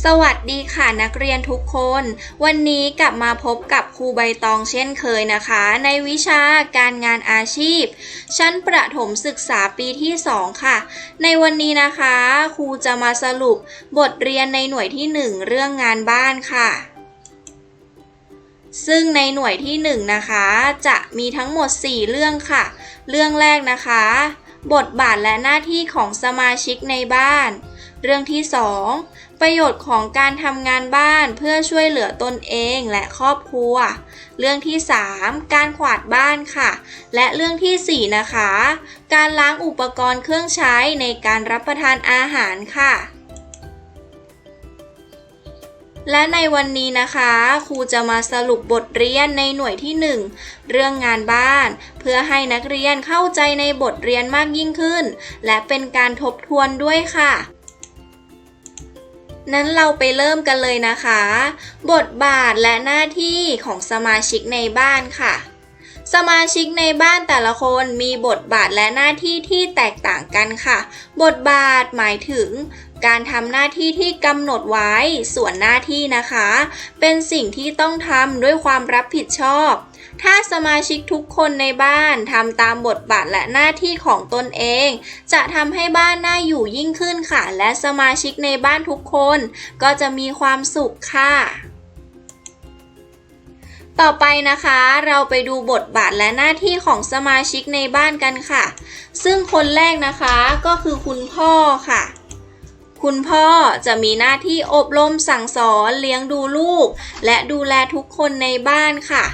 สวัสดีค่ะนักเรียนทุกคน วันนี้กลับมาพบกับครูใบตองเช่นเคยนะคะ ในวิชาการงานอาชีพ ชั้นประถมศึกษาปีที่ 2 ค่ะ ในวันนี้นะคะ ครูจะมาสรุปบทเรียนในหน่วยที่ 1 เรื่องงานบ้านค่ะ ซึ่งในหน่วยที่ 1 นะคะ จะมีทั้งหมด 4 เรื่องค่ะ เรื่องแรกนะคะ บทบาทและหน้าที่ของสมาชิกในบ้าน เรื่องที่ 2 ประโยชน์ของการทำงานบ้านเพื่อช่วยเหลือตนเองและครอบครัว เรื่องที่ 3 การขวาดบ้านค่ะ และเรื่องทีสี่ 4 นะคะ การล้างอุปกรณ์เครื่องใช้ในการรับประทานอาหารค่ะและในวันนี้นะคะครูจะมาสรุปบทเรียนในหน่วยที่ 1 เรื่องงานบ้าน เพื่อให้นักเรียนเข้าใจในบทเรียนมากยิ่งขึ้น และเป็นการทบทวนด้วยค่ะ นั้นเราไปเริ่มกันเลยนะคะ บทบาทและหน้าที่ของสมาชิกในบ้านค่ะ สมาชิกในบ้านแต่ละคนมีบทบาทและหน้าที่ที่แตกต่างกันค่ะ บทบาทหมายถึงการทำหน้าที่ที่กำหนดไว้ส่วนหน้าที่นะคะ เป็นสิ่งที่ต้องทำด้วยความรับผิดชอบ ถ้าสมาชิกทุกคนในบ้านทำตามบทบาทและหน้าที่ของตนเอง จะทำให้บ้านน่าอยู่ยิ่งขึ้นค่ะ และสมาชิกในบ้านทุกคน ก็จะมีความสุขค่ะต่อไปนะคะเราไปดูบทบาทและหน้าที่ของสมาชิกในบ้านกันค่ะ ซึ่งคนแรกนะคะก็คือคุณพ่อค่ะ คุณพ่อจะมีหน้าที่อบรมสั่งสอนเลี้ยงดูลูก และดูแลทุกคนในบ้านค่ะ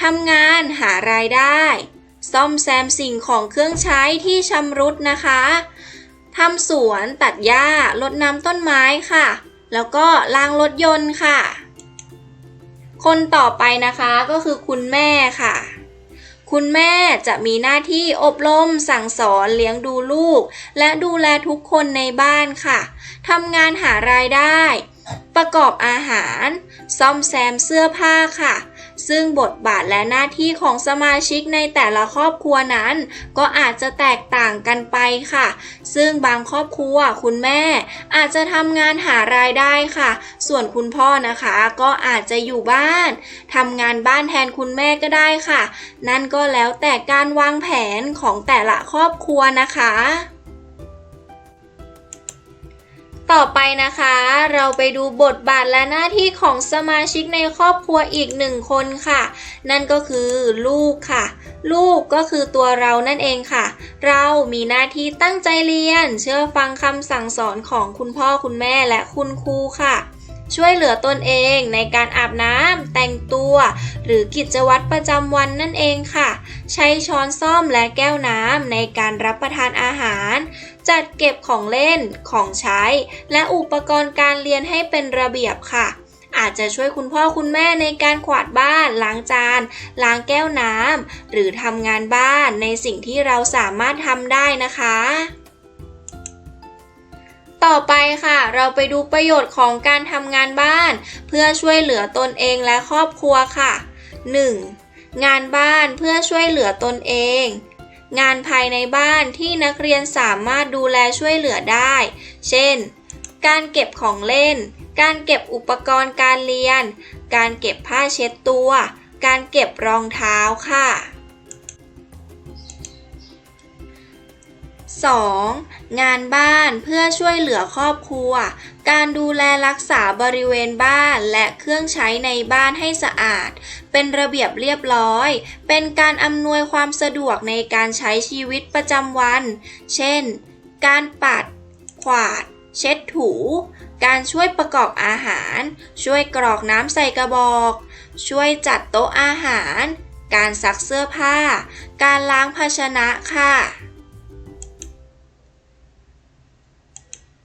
ทำงานหารายได้ ซ่อมแซมสิ่งของเครื่องใช้ที่ชำรุดนะคะทำสวนตัดหญ้ารดน้ำต้นไม้ค่ะ แล้วก็ล้างรถยนต์ค่ะ คนต่อไปนะคะก็คือคุณแม่ค่ะคุณแม่จะมีหน้าที่อบรมสั่งสอนเลี้ยงดูลูก และดูแลทุกคนในบ้านค่ะทำงานหารายได้ ประกอบอาหาร ซ่อมแซมเสื้อผ้าค่ะ ซึ่งบทบาทและหน้าที่ของสมาชิกในแต่ละครอบครัวนั้น ก็อาจจะแตกต่างกันไปค่ะ ซึ่งบางครอบครัวคุณแม่ อาจจะทำงานหารายได้ค่ะ ส่วนคุณพ่อนะคะก็อาจจะอยู่บ้านทำงานบ้านแทนคุณแม่ก็ได้ค่ะ นั่นก็แล้วแต่การวางแผนของแต่ละครอบครัวนะคะ ต่อไปนะคะ เราไปดูบทบาทและหน้าที่ของสมาชิกในครอบครัวอีกหนึ่งคนค่ะ นั่นก็คือลูกค่ะ ลูกก็คือตัวเรานั่นเองค่ะ เรามีหน้าที่ตั้งใจเรียน เชื่อฟังคำสั่งสอนของคุณพ่อคุณแม่และคุณครูค่ะช่วยเหลือตนเองในการอาบน้ำแต่งตัว หรือกิจวัตรประจำวันนั่นเองค่ะ ใช้ช้อนซ่อมและแก้วน้ำในการรับประทานอาหาร จัดเก็บของเล่น ของใช้ และอุปกรณ์การเรียนให้เป็นระเบียบค่ะ อาจจะช่วยคุณพ่อคุณแม่ในการขวาดบ้าน ล้างจาน ล้างแก้วน้ำ หรือทำงานบ้านในสิ่งที่เราสามารถทำได้นะคะต่อไปค่ะ เราไปดูประโยชน์ของการทำงานบ้าน เพื่อช่วยเหลือตนเองและครอบครัวค่ะ 1. งานบ้านเพื่อช่วยเหลือตนเอง งานภายในบ้านที่นักเรียนสามารถดูแลช่วยเหลือได้ เช่น การเก็บของเล่น การเก็บอุปกรณ์การเรียน การเก็บผ้าเช็ดตัว การเก็บรองเท้าค่ะ 2. งานบ้านเพื่อช่วยเหลือครอบครัว การดูแลรักษาบริเวณบ้านและเครื่องใช้ในบ้านให้สะอาด เป็นระเบียบเรียบร้อย เป็นการอำนวยความสะดวกในการใช้ชีวิตประจำวัน เช่น การปัด ขวาด เช็ดถู การช่วยประกอบอาหาร ช่วยกรอกน้ำใส่กระบอก ช่วยจัดโต๊ะอาหาร การซักเสื้อผ้า การล้างภาชนะค่ะ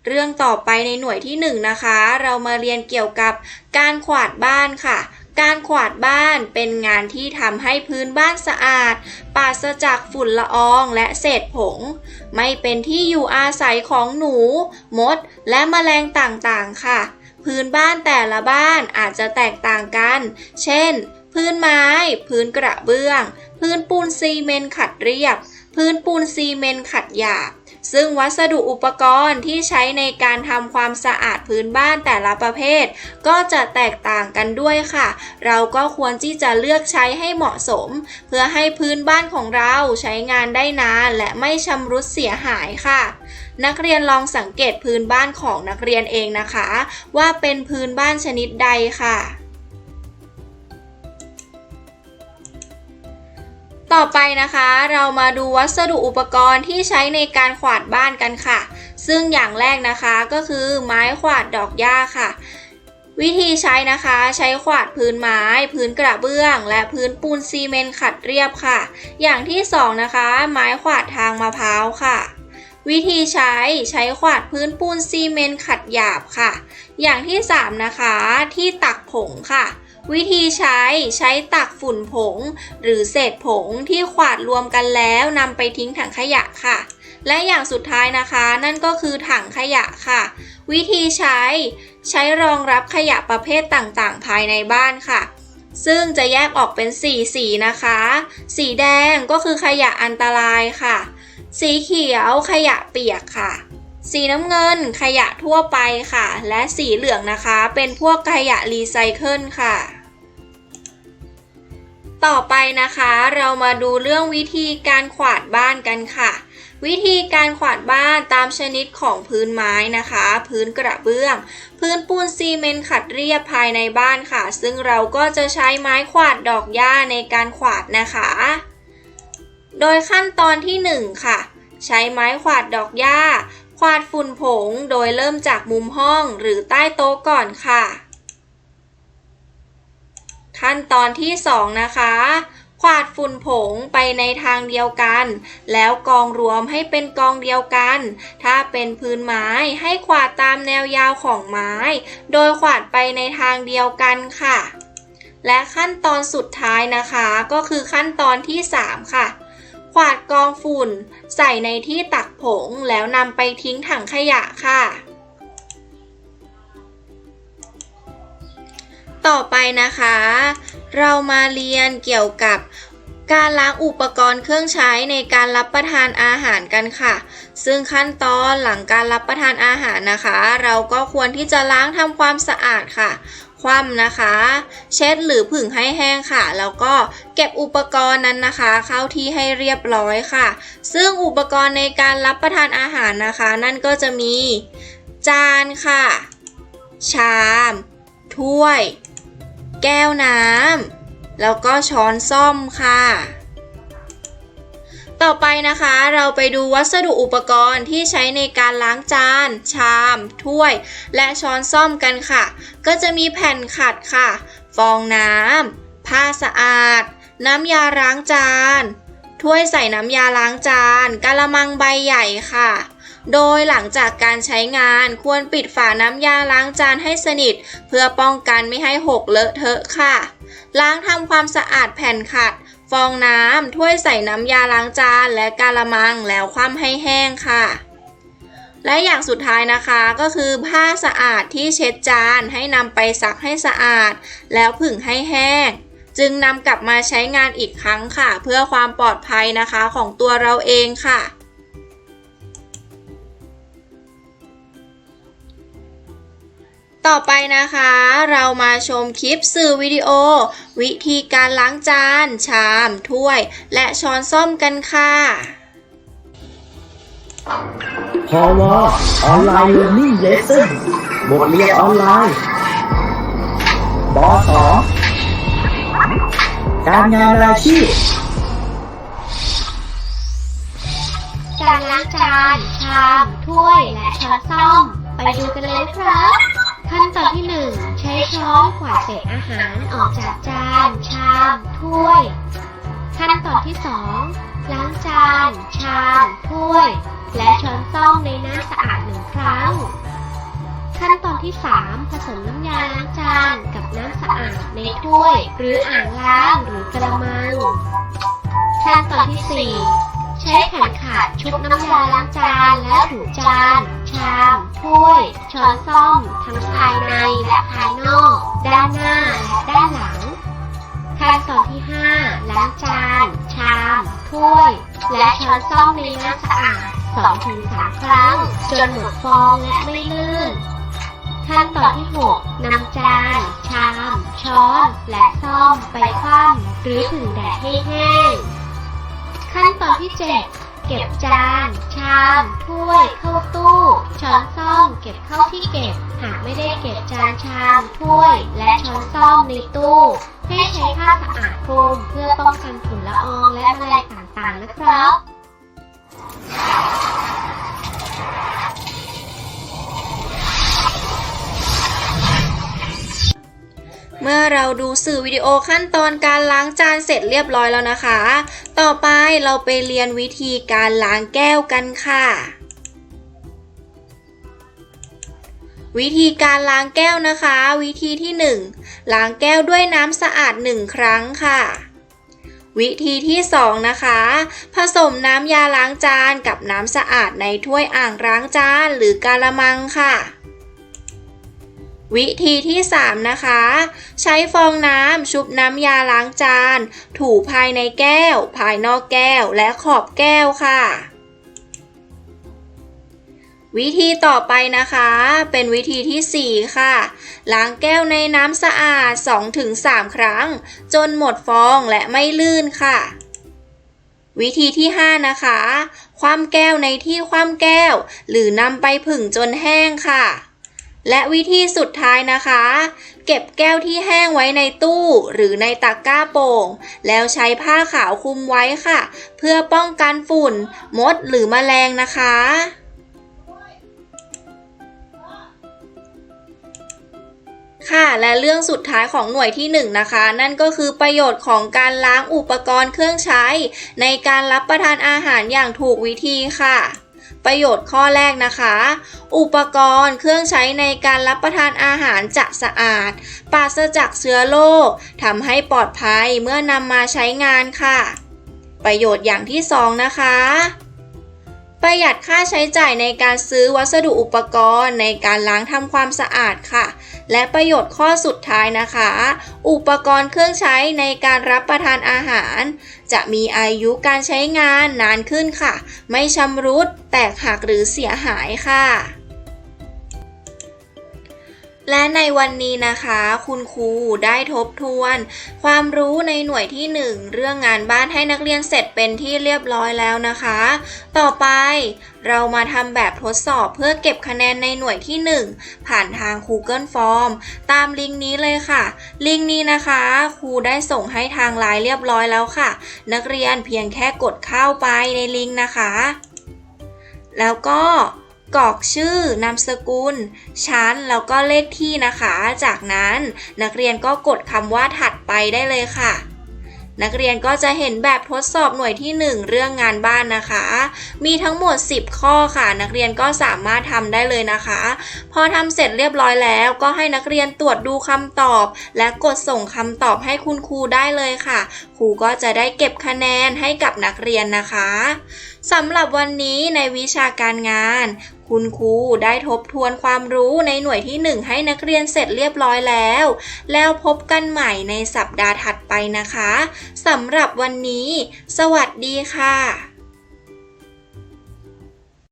เรื่องต่อไปในหน่วยที่1นงนะคะ เรามาเรียนเกี่ยวกับการขวาดบ้านค่ะ การขวาดบ้านเป็นงานที่ทำให้พื้นบ้านสะอาดปราศจากฝุ่นละอองและเศษผง ไม่เป็นที่อยู่อาศัยของหนู มด และแมลงต่างๆ ค่ะ พื้นบ้านแต่ละบ้านอาจจะแตกต่างกัน เช่น พื้นไม้ พื้นกระเบื้อง พื้นปูนซีเมนต์ขัดเรียบ พื้นปูนซีเมนต์ขัดหยาบ ซึ่งวัสดุอุปกรณ์ที่ใช้ในการทำความสะอาดพื้นบ้านแต่ละประเภท ก็จะแตกต่างกันด้วยค่ะ เราก็ควรที่จะเลือกใช้ให้เหมาะสม เพื่อให้พื้นบ้านของเราใช้งานได้นานและไม่ชำรุดเสียหายค่ะ นักเรียนลองสังเกตพื้นบ้านของนักเรียนเองนะคะ ว่าเป็นพื้นบ้านชนิดใดค่ะ ต่อไปนะคะเรามาดูวัสดุอุปกรณ์ที่ใช้ในการขวาดบ้านกันค่ะ ซึ่งอย่างแรกนะคะก็คือไม้ขวาดดอกหญ้าค่ะ วิธีใช้นะคะใช้ขวาดพื้นไม้ พื้นกระเบื้อง และพื้นปูนซีเมนต์ขัดเรียบค่ะ อย่างที่สองนะคะ ไม้ขวาดทางมะพร้าวค่ะ วิธีใช้ใช้ขวาดพื้นปูนซีเมนต์ขัดหยาบค่ะ อย่างที่สามนะคะที่ตักผงค่ะ วิธีใช้ใช้ตักฝุ่นผง หรือเศษผงที่ขวาดรวมกันแล้วนำไปทิ้งถังขยะค่ะ และอย่างสุดท้ายนะคะ นั่นก็คือถังขยะค่ะ วิธีใช้ใช้รองรับขยะประเภทต่างๆ ภายในบ้านค่ะ ซึ่งจะแยกออกเป็นสีสีนะคะ สีแดงก็คือขยะอันตรายค่ะ สีเขียวขยะเปียกค่ะสีน้ำเงินขยะทั่วไปค่ะ และสีเหลืองนะคะ เป็นพวกขยะรีไซเคิลค่ะ ต่อไปนะคะเรามาดูเรื่องวิธีการขวาดบ้านกันค่ะ วิธีการขวาดบ้านตามชนิดของพื้นไม้นะคะ พื้นกระเบื้อง พื้นปูนซีเมนต์ขัดเรียบภายในบ้านค่ะ ซึ่งเราก็จะใช้ไม้ขวาดดอกหญ้าในการขวาดนะคะ โดยขั้นตอนที่ 1 ค่ะ ใช้ไม้ขวาดดอกหญ้า ขวาดฝุ่นผง โดยเริ่มจากมุมห้องหรือใต้โต๊ะก่อนค่ะ ขั้นตอนที่ 2 นะคะขวาดฝุ่นผงไปในทางเดียวกัน แล้วกองรวมให้เป็นกองเดียวกัน ถ้าเป็นพื้นไม้ให้ขวาดตามแนวยาวของไม้ โดยขวาดไปในทางเดียวกันค่ะ และขั้นตอนสุดท้ายนะคะก็คือขั้นตอนที่ 3 ค่ะขวาดกองฝุ่น ใส่ในที่ตักผงแล้วนำไปทิ้งถังขยะค่ะ ต่อไปนะคะ เรามาเรียนเกี่ยวกับการล้างอุปกรณ์เครื่องใช้ในการรับประทานอาหารกันค่ะ ซึ่งขั้นตอนหลังการรับประทานอาหารนะคะ เราก็ควรที่จะล้างทำความสะอาดค่ะ คว่ำนะคะ เช็ดหรือผึ่งให้แห้งค่ะ แล้วก็เก็บอุปกรณ์นั้นนะคะ เข้าที่ให้เรียบร้อยค่ะ ซึ่งอุปกรณ์ในการรับประทานอาหารนะคะ นั่นก็จะมีจานค่ะ ชาม ถ้วย แก้วน้ำแล้วก็ช้อนส้อมค่ะ ต่อไปนะคะเราไปดูวัสดุอุปกรณ์ที่ใช้ในการล้างจาน ชาม ถ้วย และช้อนส้อมกันค่ะ ก็จะมีแผ่นขัดค่ะ ฟองน้ำผ้าสะอาด น้ำยาล้างจาน ถ้วยใส่น้ำยาล้างจานกะละมังใบใหญ่ค่ะ โดยหลังจากการใช้งานควรปิดฝาน้ำยาล้างจานให้สนิท เพื่อป้องกันไม่ให้หกเลอะเทอะค่ะ ล้างทำความสะอาดแผ่นขัด ฟองน้ำถ้วยใส่น้ำยาล้างจานและกาละมังแล้วคว่ำให้แห้งค่ะและอย่างสุดท้ายนะคะก็คือผ้าสะอาดที่เช็ดจานให้นำไปซักให้สะอาด แล้วผึ่งให้แห้ง จึงนำกลับมาใช้งานอีกครั้งค่ะ เพื่อความปลอดภัยนะคะของตัวเราเองค่ะ ต่อไปนะคะเรามาชมคลิปสื่อวิดีโอ วิธีการล้างจาน ชาม ถ้วย และช้อนส้อมกันค่ะพอวออนไลน์เรียนนิ่งเลสซ่นบทเรียนออนไลน์บอสอการงานอาชีพการล้างจาน ชาม ถ้วย และช้อนส้อม ไปดูกันเลยครับ ขั้นตอนที่หนึ่งใช้ช้อนกวาดเศษอาหารออกจากจาน ชาม ถ้วย ขั้นตอนที่สองล้างจาน ชาม ถ้วย และช้อนส้อมในน้ำสะอาดหนึ่งครั้ง ขั้นตอนที่สามผสมน้ำยาล้างจานกับน้ำสะอาดในถ้วย หรืออ่างล้างหรือกระมัง ขั้นตอนที่สี่ใช้แผ่นขัดชุบน้ำยาล้างจานและถูจาน ชามถ้วย ช้อนส้อม ทั้งภายในและภายนอก ด้านหน้าและด้านหลังขั้นตอนที่ 5 ล้างจาน ชาม ถ้วย และช้อนส้อมในน้ำสะอาด2-3 ครั้ง จนหมดฟองและไม่ลื่น ขั้นตอนที่ 6นำจาน ชาม ช้อน และซ่อมไปคว่ำหรือผึ่งแดดให้แห้ง ขั้นตอนที่ 7 เก็บจาน ชามถ้วยเข้าตู้ ช้อนซ่อมเก็บเข้าที่เก็บ หากไม่ได้เก็บจานชามถ้วย และช้อนซ่อมในตู้ ให้ใช้ผ้าสะอาดคลุมเพื่อป้องกันฝุ่นละอองและแมลงต่างๆนะครับ เมื่อเราดูสื่อวิดีโอขั้นตอนการล้างจานเสร็จเรียบร้อยแล้วนะคะ ต่อไปเราไปเรียนวิธีการล้างแก้วกันค่ะ วิธีการล้างแก้วนะคะ วิธีที่ 1 ล้างแก้วด้วยน้ำสะอาด 1 ครั้งค่ะ วิธีที่ 2 นะคะ ผสมน้ำยาล้างจานกับน้ำสะอาดในถ้วยอ่างล้างจานหรือกาละมังค่ะ วิธีที่ 3 นะคะ ใช้ฟองน้ำชุบน้ำยาล้างจาน ถูภายในแก้ว ภายนอกแก้ว และขอบแก้วค่ะ วิธีต่อไปนะคะ เป็นวิธีที่ 4 ค่ะ ล้างแก้วในน้ำสะอาด 2-3 ครั้ง จนหมดฟองและไม่ลื่นค่ะ วิธีที่ 5 นะคะ คว่ำแก้วในที่คว่ำแก้ว หรือนำไปผึ่งจนแห้งค่ะ และวิธีสุดท้ายนะคะ เก็บแก้วที่แห้งไว้ในตู้หรือในตะกร้าโป่ง แล้วใช้ผ้าขาวคลุมไว้ค่ะ เพื่อป้องกันฝุ่น มดหรือแมลงนะคะ ค่ะและเรื่องสุดท้ายของหน่วยที่ 1 นะคะ นั่นก็คือประโยชน์ของการล้างอุปกรณ์เครื่องใช้ ในการรับประทานอาหารอย่างถูกวิธีค่ะ ประโยชน์ข้อแรกนะคะ อุปกรณ์เครื่องใช้ในการรับประทานอาหารจะสะอาด ปราศจากเชื้อโรคทำให้ปลอดภัยเมื่อนำมาใช้งานค่ะ ประโยชน์อย่างที่สองนะคะ ประหยัดค่าใช้จ่ายในการซื้อวัสดุอุปกรณ์ในการล้างทำความสะอาดค่ะ และประโยชน์ข้อสุดท้ายนะคะ อุปกรณ์เครื่องใช้ในการรับประทานอาหาร จะมีอายุการใช้งานนานขึ้นค่ะ ไม่ชำรุด แตกหักหรือเสียหายค่ะ และในวันนี้นะคะ คุณครูได้ทบทวน ความรู้ในหน่วยที่ 1 เรื่องงานบ้านให้นักเรียนเสร็จเป็นที่เรียบร้อยแล้วนะคะ ต่อไปเรามาทำแบบทดสอบเพื่อเก็บคะแนนในหน่วยที่ 1 ผ่านทาง Google Form ตามลิงก์นี้เลยค่ะ ลิงก์นี้นะคะครูได้ส่งให้ทางไลน์เรียบร้อยแล้วค่ะ นักเรียนเพียงแค่กดเข้าไปในลิงก์นะคะ แล้วก็ กรอกชื่อนามสกุล ชั้นแล้วก็เลขที่นะคะ จากนั้นนักเรียนก็กดคำว่าถัดไปได้เลยค่ะ นักเรียนก็จะเห็นแบบทดสอบหน่วยที่ 1 เรื่องงานบ้านนะคะ มีทั้งหมด 10 ข้อค่ะ นักเรียนก็สามารถทำได้เลยนะคะ พอทำเสร็จเรียบร้อยแล้ว ก็ให้นักเรียนตรวจดูคำตอบ และกดส่งคำตอบให้คุณครูได้เลยค่ะ ครูก็จะได้เก็บคะแนนให้กับนักเรียนนะคะสำหรับวันนี้ในวิชาการงาน คุณครูได้ทบทวนความรู้ในหน่วยที่ 1 ให้นักเรียนเสร็จเรียบร้อยแล้ว แล้วพบกันใหม่ในสัปดาห์ถัดไปนะคะสำหรับวันนี้ สวัสดีค่ะ